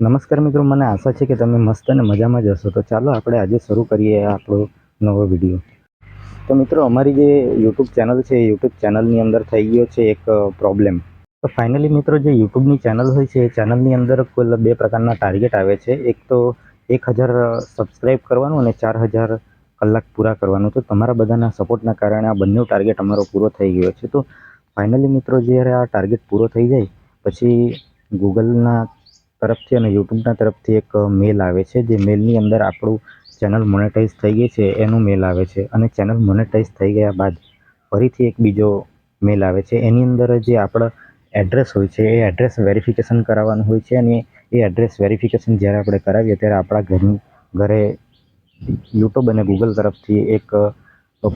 નમસ્કાર મિત્રો, મને આશા છે કે તમે મસ્ત અને મજામાં જ હશો. તો ચાલો આપણે આજે શરૂ કરીએ આપણો નવો વીડિયો. તો મિત્રો, અમારી જે યુટ્યુબ ચેનલ છે, એ યુટ્યુબ ચેનલની અંદર થઈ ગયો છે એક પ્રોબ્લેમ તો ફાઇનલી મિત્રો, જે યુટ્યુબની ચેનલ હોય છે, એ ચેનલની અંદર કુલ બે પ્રકારના ટાર્ગેટ આવે છે. એક તો એક હજાર સબસ્ક્રાઈબ કરવાનું અને ચાર હજાર કલાક પૂરા કરવાનું. તો તમારા બધાના સપોર્ટના કારણે આ બંને ટાર્ગેટ અમારો પૂરો થઈ ગયો છે. તો ફાઇનલી મિત્રો, જ્યારે આ ટાર્ગેટ પૂરો થઈ જાય, પછી ગૂગલના તરફથી અને યુટ્યુબના તરફથી એક મેલ આવે છે. જે મેલની અંદર આપણું ચેનલ મોનેટાઈઝ થઈ ગઈ છે, એનું મેલ આવે છે. અને ચેનલ મોનેટાઈઝ થઈ ગયા બાદ ફરીથી એક બીજો મેલ આવે છે. એની અંદર જે આપણા એડ્રેસ હોય છે, એ એડ્રેસ વેરિફિકેશન કરાવવાનું હોય છે. અને એ એડ્રેસ વેરિફિકેશન જ્યારે આપણે કરાવીએ ત્યારે આપણા ઘરની ઘરે યુટ્યુબ અને ગૂગલ તરફથી એક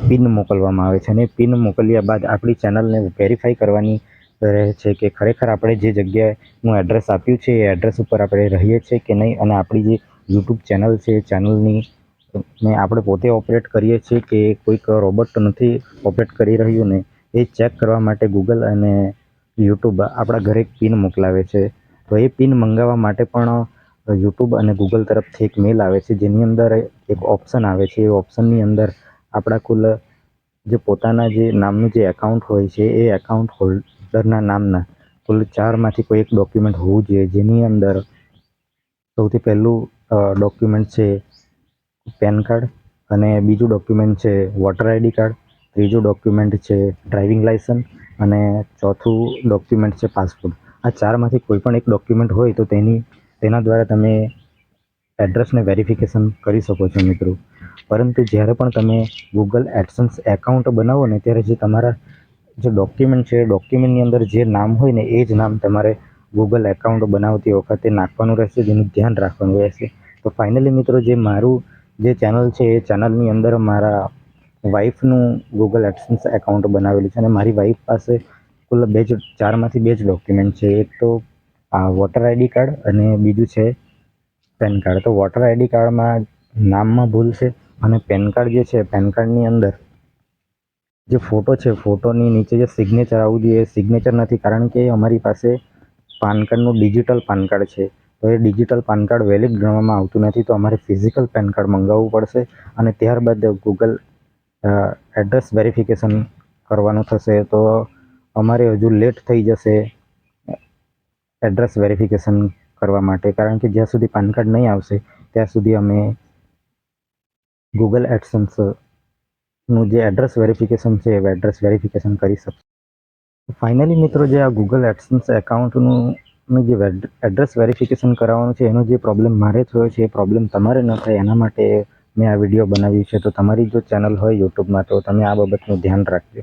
પિન મોકલવામાં આવે છે. અને પિન મોકલ્યા બાદ આપણી ચેનલને વેરીફાઈ કરવાની રહે છે કે ખરેખર આપણે જે જગ્યાએનું એડ્રેસ આપ્યું છે, એ એડ્રેસ ઉપર આપણે રહીએ છીએ કે નહીં? અને આપણી જે યુટ્યુબ ચેનલ છે, એ ચેનલની ને આપણે પોતે ઓપરેટ કરીએ છીએ કે કોઈક રોબોટ નથી ઓપરેટ કરી રહ્યું ને, એ ચેક કરવા માટે ગૂગલ અને યુટ્યુબ આપણા ઘરે પિન મોકલાવે છે. તો એ પિન મંગાવવા માટે પણ યુટ્યુબ અને ગૂગલ તરફથી એક મેલ આવે છે, જેની અંદર એક ઓપ્શન આવે છે. એ ઓપ્શનની અંદર આપણા કુલ જે પોતાના જે નામનું જે એકાઉન્ટ હોય છે, એ એકાઉન્ટ હોલ્ડરના નામના કુલ ચારમાંથી કોઈ એક ડોક્યુમેન્ટ હોવું જોઈએ. જેની અંદર સૌથી પહેલું ડોક્યુમેન્ટ છે પેન કાર્ડ અને બીજું ડોક્યુમેન્ટ છે વોટર આઈડી કાર્ડ, ત્રીજું ડોક્યુમેન્ટ છે ડ્રાઇવિંગ લાઇસન્સ અને ચોથું ડોક્યુમેન્ટ છે પાસપોર્ટ આ ચારમાંથી કોઈ પણ એક ડોક્યુમેન્ટ હોય તો તેની, તેના દ્વારા તમે એડ્રેસને વેરિફિકેશન કરી શકો છો મિત્રો. પરંતુ જ્યારે પણ તમે ગૂગલ એડસન્સ એકાઉન્ટ બનાવો ને, ત્યારે જે તમારા જે ડોક્યુમેન્ટ છે ડોક્યુમેન્ટની અંદર જે નામ હોય ને, એ જ નામ તમારે ગૂગલ એકાઉન્ટ બનાવતી વખતે નાખવાનું રહેશે, જેનું ધ્યાન રાખવાનું રહેશે. તો ફાઇનલી મિત્રો, જે મારું જે ચેનલ છે, એ ચેનલની અંદર મારા વાઈફનું ગૂગલ એડસન્સ એકાઉન્ટ બનાવેલું છે અને મારી વાઈફ પાસે કુલ બે જ, ચારમાંથી બે જ ડોક્યુમેન્ટ છે. એક તો, આ વોટર આઈડી કાર્ડ અને બીજું છે પેન કાર્ડ તો વોટર આઈડી કાર્ડમાં નામમાં ભૂલ છે અને પેન કાર્ડ જે છે પેન કાર્ડની અંદર જે ફોટો છે ફોટોની નીચે જે સિગ્નેચર આવવું જોઈએ, એ સિગ્નેચર નથી. કારણ કે અમારી પાસે પાન કાર્ડનું ડિજિટલ પાન કાર્ડ છે. તો એ ડિજિટલ પાન કાર્ડ વેલિડ ગણવામાં આવતું નથી. તો અમારે ફિઝિકલ પેન કાર્ડ મંગાવવું પડશે અને ત્યારબાદ ગૂગલ એડ્રેસ વેરિફિકેશન કરવાનું થશે. તો અમારે હજુ લેટ થઈ જશે એડ્રેસ વેરિફિકેશન કરવા માટે. કારણ કે જ્યાં સુધી પાન કાર્ડ નહીં આવશે, ત્યાં સુધી અમે ગૂગલ એડસન્સ નું જે એડ્રેસ વેરિફિકેશન છે એ એડ્રેસ વેરિફિકેશન કરી શકશો. ફાઇનલી મિત્રો, જે આ ગૂગલ એડસન્સ એકાઉન્ટનું જે એડ્રેસ વેરિફિકેશન કરાવવાનું છે, એનો જે પ્રોબ્લેમ મારે થયો છે, એ પ્રોબ્લેમ તમારે ન થાય, એના માટે મેં આ વીડિયો બનાવ્યું છે. તો તમારી જો ચેનલ હોય યુટ્યુબમાં તો તમે આ બાબતનું ધ્યાન રાખજો.